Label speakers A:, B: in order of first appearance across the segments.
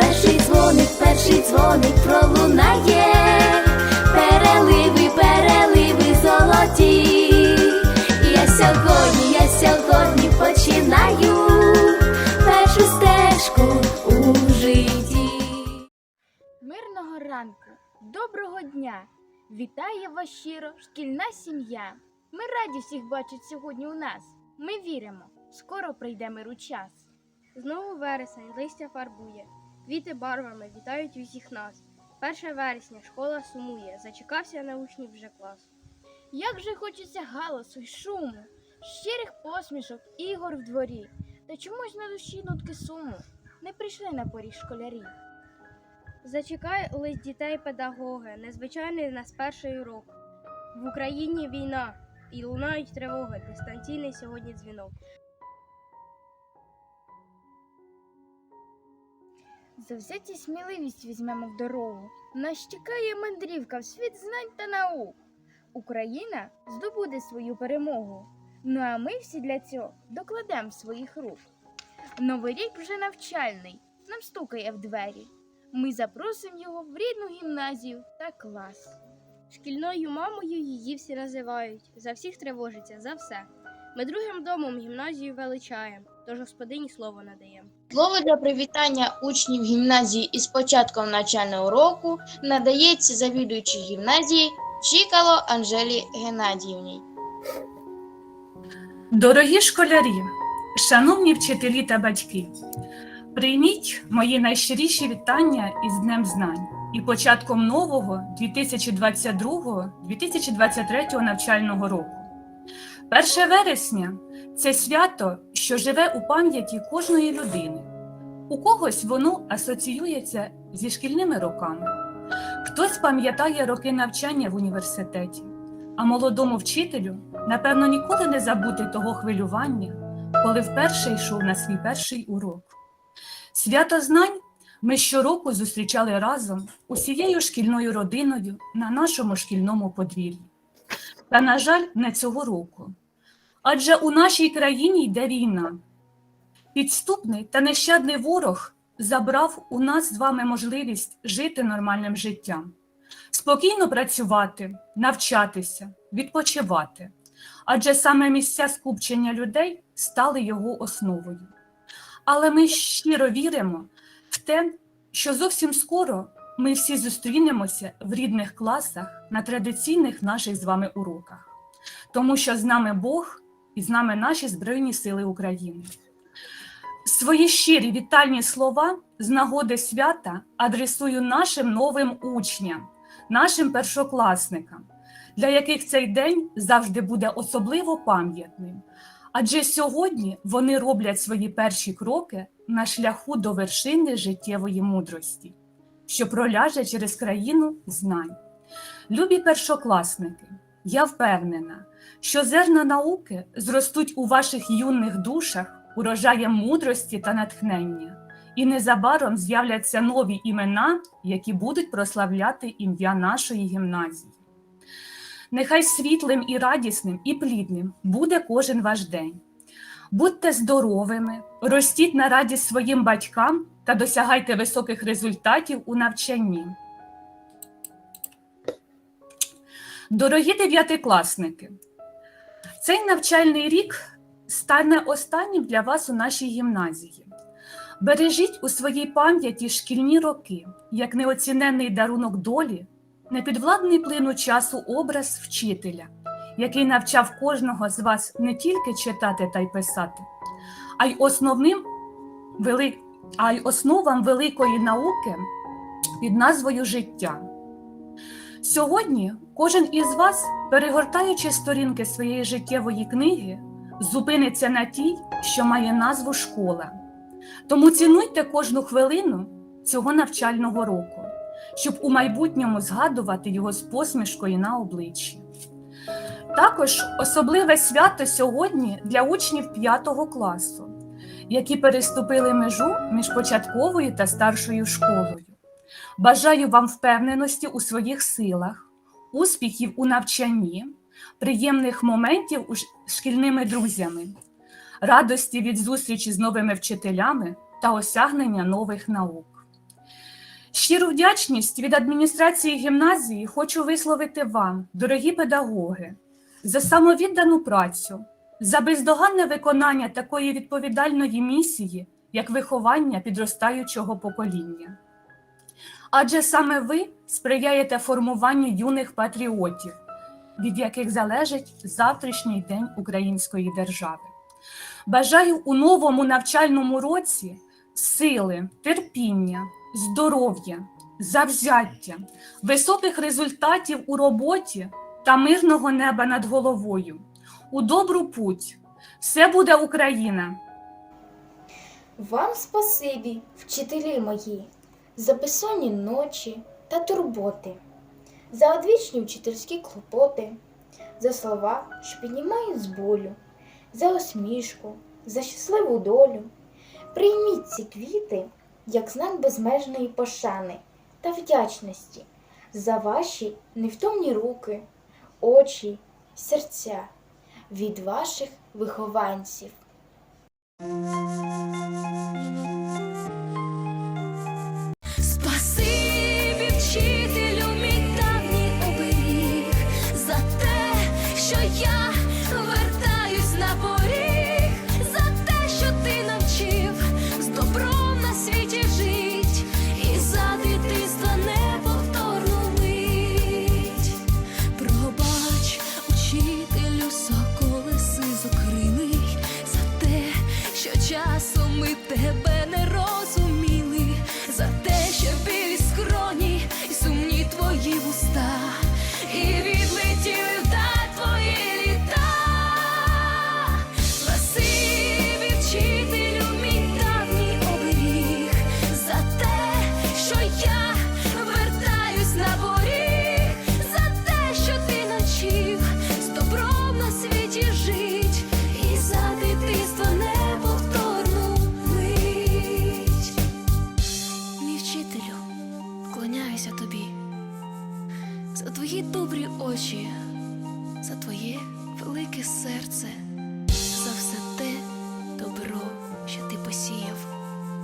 A: Перший дзвоник, перший дзвоник пролунає, переливи, переливи золоті. Я сьогодні, я сьогодні починаю першу стежку у житті.
B: Мирного ранку, доброго дня! Вітає вас щиро шкільна сім'я. Ми раді всіх бачити сьогодні у нас. Ми віримо, скоро прийде миру час.
C: Знову вересень, листя фарбує, квіти барвами вітають усіх нас. Перше вересня, школа сумує, зачекався на учнів вже клас.
B: Як же хочеться галасу й шуму, щирих посмішок, ігор в дворі, та чомусь на душі нутки суму. Не прийшли на поріг школярі.
C: Зачекали дітей педагоги, незвичайний нас перший урок. В Україні війна і лунають тривоги, дистанційний сьогодні дзвінок.
B: Завзяті сміливість візьмемо в дорогу. Нас чекає мандрівка в світ знань та наук. Україна здобуде свою перемогу. Ну а ми всі для цього докладемо своїх рук. Новий рік вже навчальний, нам стукає в двері. Ми запросимо його в рідну гімназію та клас.
C: Шкільною мамою її всі називають, за всіх тривожиться, за все. Ми другим домом гімназію величаємо, тож господині слово надаємо.
D: Слово для привітання учнів гімназії із початком навчального року надається завідуючій гімназії Чікало Анжелі Геннадіївні.
E: Дорогі школярі, шановні вчителі та батьки, прийміть мої найщиріші вітання із Днем Знань і початком нового 2022-2023 навчального року. 1 вересня це свято, що живе у пам'яті кожної людини. У когось воно асоціюється зі шкільними роками, хтось пам'ятає роки навчання в університеті, а молодому вчителю напевно ніколи не забути того хвилювання, коли вперше йшов на свій перший урок. Свято знань ми щороку зустрічали разом усією шкільною родиною на нашому шкільному подвір'ї. Та, на жаль, не цього року. Адже у нашій країні йде війна. Підступний та нещадний ворог забрав у нас з вами можливість жити нормальним життям, спокійно працювати, навчатися, відпочивати. Адже саме місця скупчення людей стали його основою. Але ми щиро віримо в те, що зовсім скоро ми всі зустрінемося в рідних класах на традиційних наших з вами уроках, тому що з нами Бог і з нами наші Збройні Сили України. Свої щирі вітальні слова з нагоди свята адресую нашим новим учням, нашим першокласникам, для яких цей день завжди буде особливо пам'ятним. Адже сьогодні вони роблять свої перші кроки на шляху до вершини життєвої мудрості, що проляже через країну знань. Любі першокласники, я впевнена, що зерна науки зростуть у ваших юних душах урожаєм мудрості та натхнення, і незабаром з'являться нові імена, які будуть прославляти ім'я нашої гімназії. Нехай світлим і радісним і плідним буде кожен ваш день. Будьте здоровими, ростіть на радість своїм батькам та досягайте високих результатів у навчанні. Дорогі дев'ятикласники, цей навчальний рік стане останнім для вас у нашій гімназії. Бережіть у своїй пам'яті шкільні роки, як неоціненний дарунок долі, непідвладний плину часу образ вчителя, який навчав кожного з вас не тільки читати та й писати, а й основним вели... а й основам великої науки під назвою життя. Сьогодні кожен із вас, перегортаючи сторінки своєї життєвої книги, зупиниться на тій, що має назву школа. Тому цінуйте кожну хвилину цього навчального року, щоб у майбутньому згадувати його з посмішкою на обличчі. Також особливе свято сьогодні для учнів 5 класу, які переступили межу між початковою та старшою школою. Бажаю вам впевненості у своїх силах, успіхів у навчанні, приємних моментів ш- шкільними друзями, радості від зустрічі з новими вчителями та осягнення нових наук. Щиру вдячність від адміністрації гімназії хочу висловити вам, дорогі педагоги, за самовіддану працю, за бездоганне виконання такої відповідальної місії, як виховання підростаючого покоління. Адже саме ви сприяєте формуванню юних патріотів, від яких залежить завтрашній день української держави. Бажаю у новому навчальному році сили, терпіння, здоров'я, завзяття, високих результатів у роботі та мирного неба над головою. У добру путь. Все буде Україна!
F: Вам спасибі, вчителі мої, за безсонні ночі та турботи, за одвічні вчительські клопоти, за слова, що піднімають з болю, за усмішку, за щасливу долю. Прийміть ці квіти як знак безмежної пошани та вдячності за ваші невтомні руки, очі, серця від ваших вихованців.
A: Що я вертаюсь на поріг, за те, що ти навчив з добром на світі жить, і за дитинства неповторну мить. Пробач, учителю, соколи сизокрилий, за те, що часом ми тебе твої добрі очі, за твоє велике серце, за все те добро, що ти посіяв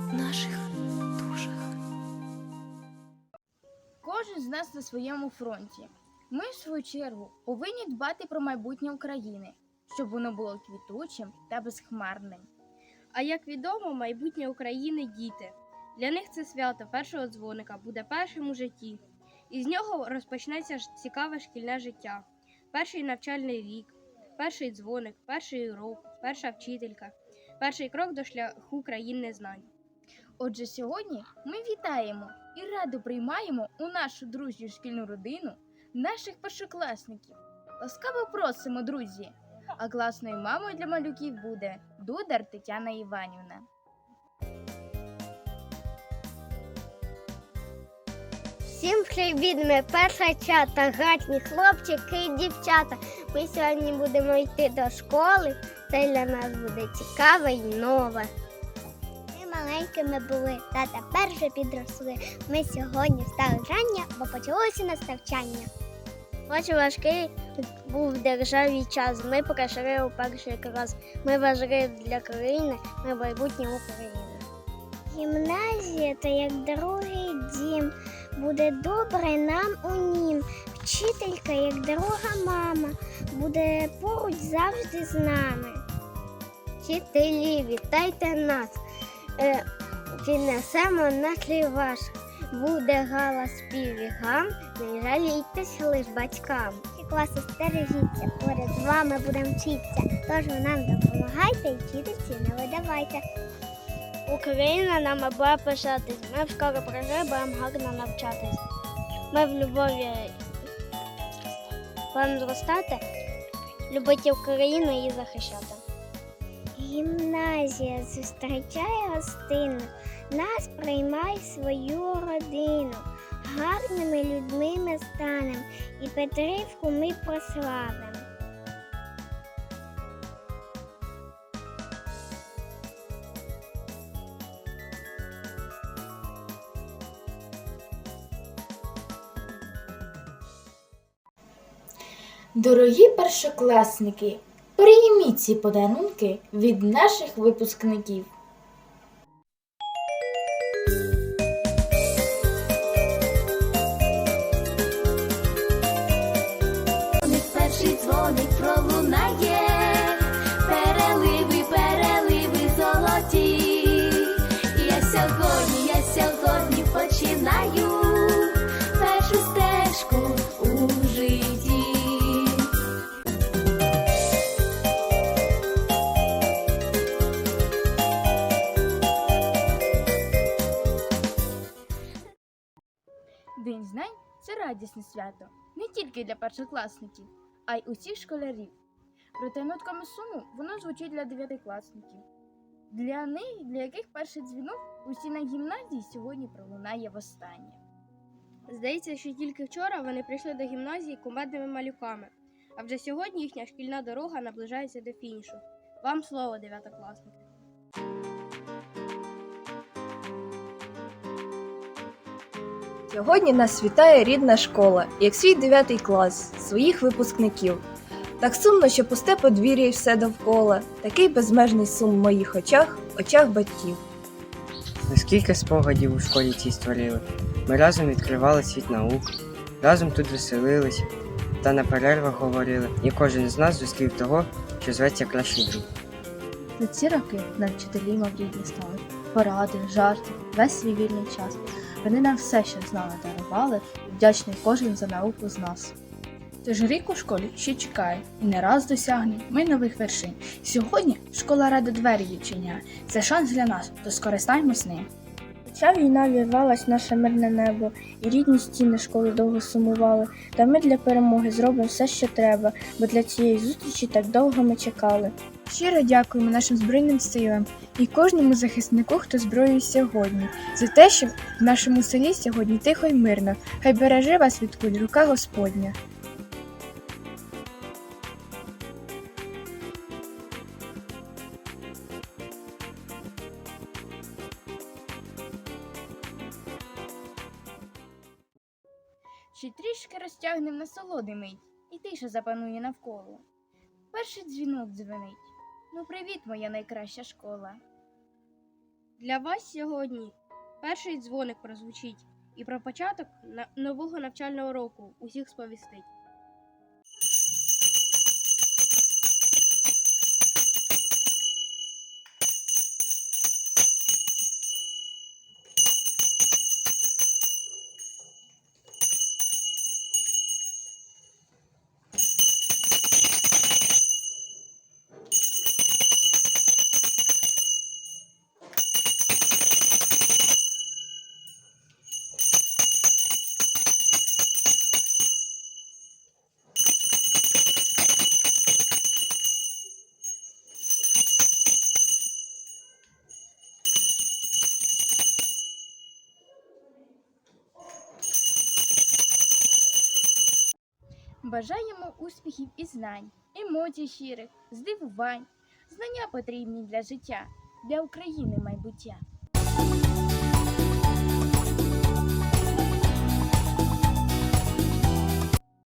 A: в наших душах.
B: Кожен з нас на своєму фронті. Ми, в свою чергу, повинні дбати про майбутнє України, щоб воно було квітучим та безхмарним.
C: А як відомо, майбутнє України діти. Для них це свято першого дзвоника буде першим у житті, і з нього розпочнеться цікаве шкільне життя. Перший навчальний рік, перший дзвоник, перший урок, перша вчителька, перший крок до шляху країни знань.
B: Отже, сьогодні ми вітаємо і радо приймаємо у нашу дружню шкільну родину наших першокласників. Ласкаво просимо, друзі! А класною мамою для малюків буде Дудар Тетяна Іванівна.
G: Всім привіт, ми перша чата, гарні хлопчики і дівчата. Ми сьогодні будемо йти до школи. Це для нас буде цікаве і нове. Ми маленькими були, та тепер вже підросли. Ми сьогодні встали рання, бо почалося нас навчання. Очень важкий був в державі час. Ми пройшли у перший клас. Ми важливі для країни, ми майбутнє України. Гімназія це як другий дім буде добре нам у нім. Вчителька, як дорога мама, буде поруч завжди з нами. Вчителі, вітайте нас, е, піднесемо настрій ваш. Буде галас спів і гам, не жалійтесь лиш батькам. Класи стережіться, поряд з вами будемо вчитися. Тож ви нам допомагайте і вчительці не видавайте. Україна нам аби пишатись. Ми в школі будемо гарно навчатись. Ми в любові будемо зростати, любити Україну і захищати. Гімназія зустрічає гостину, нас приймай свою родину. Гарними людьми ми станем і Петрівку ми прославимо.
F: Дорогі першокласники, прийміть ці подарунки від наших випускників.
B: Радісне свято не тільки для першокласників, а й усіх школярів. Проте нотками суму воно звучить для дев'ятикласників. Для них, для яких перший дзвінок у стінах гімназії сьогодні пролунає востаннє.
C: Здається, що тільки вчора вони прийшли до гімназії кумедними малюками, а вже сьогодні їхня шкільна дорога наближається до фінішу. Вам слово, дев'ятокласники.
H: Сьогодні нас вітає рідна школа, як свій 9 клас, своїх випускників. Так сумно, що пусте подвір'я і все довкола, такий безмежний сум в моїх очах, очах батьків.
I: Наскільки спогадів у школі цій створили. Ми разом відкривали світ наук, разом тут веселились та на перервах говорили, і кожен з нас зустрів того, що зветься кращий друг.
J: За ці роки нам вчителі мов рідні стали. Поради, жарти, весь свій вільний час. Вони нам все, що знали, дарували, вдячний кожен за науку з нас.
K: Тож рік у школі ще чекає і не раз досягне ми нових вершин. Сьогодні школа рада двері відчиняє. Це шанс для нас, то скористаймось ним.
B: Хоча війна вірвалась наше мирне небо, і рідні стіни школи довго сумували, та ми для перемоги зробимо все, що треба, бо для цієї зустрічі так довго ми чекали. Щиро дякуємо нашим збройним силам і кожному захиснику, хто зброєю сьогодні, за те, що в нашому селі сьогодні тихо й мирно. Хай береже вас від куль рука Господня. Ще трішки розтягнем насолоди мить, і тиша запанує навколо. Перший дзвінок дзвенить. Ну, привіт, моя найкраща школа.
C: Для вас сьогодні перший дзвоник прозвучить і про початок нового навчального року усіх сповістить.
B: Бажаємо успіхів і знань, емоцій щирих, здивувань. Знання потрібні для життя, для України майбуття.